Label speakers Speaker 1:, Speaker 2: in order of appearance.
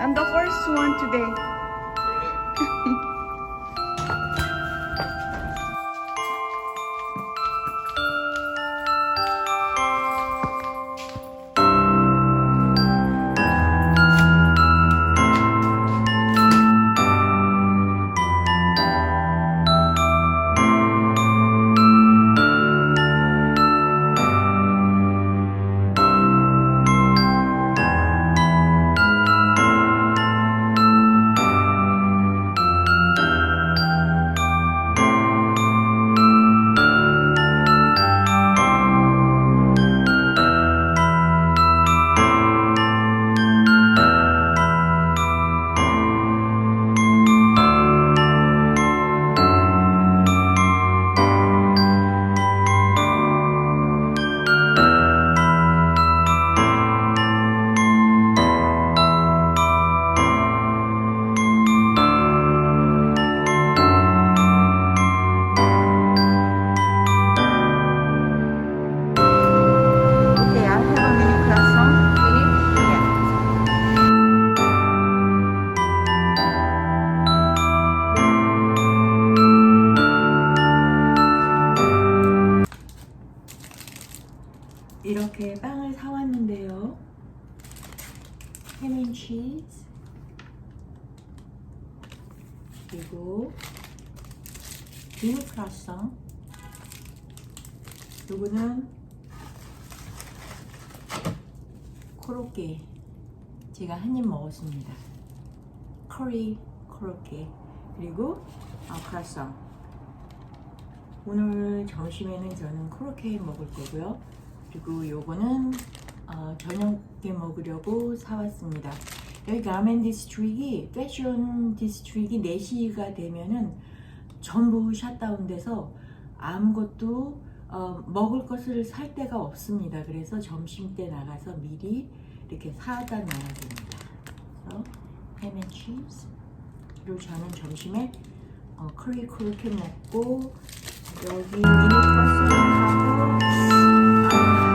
Speaker 1: I'm the first one today. 이렇게 빵을 사왔는데요. 햄앤치즈 그리고 미니 크라상 요거는 코로케 제가 한 입 먹었습니다. 커리 코로케 그리고 아, 크라상 오늘 점심에는 저는 코로케 먹을 거고요. 그리고 요거는 어, 저녁에 먹으려고 사왔습니다. 여기 가멘 디스트릭이 패션 디스트릭이 4시가 되면은 전부 샷다운돼서 아무것도 어, 먹을 것을 살 데가 없습니다. 그래서 점심 때 나가서 미리 이렇게 사다 놔야 됩니다. 그래서 햄앤 치즈 그리고 저는 점심에 어, 커리 크로켓 먹고 여기 미니 커스 하고 Thank you.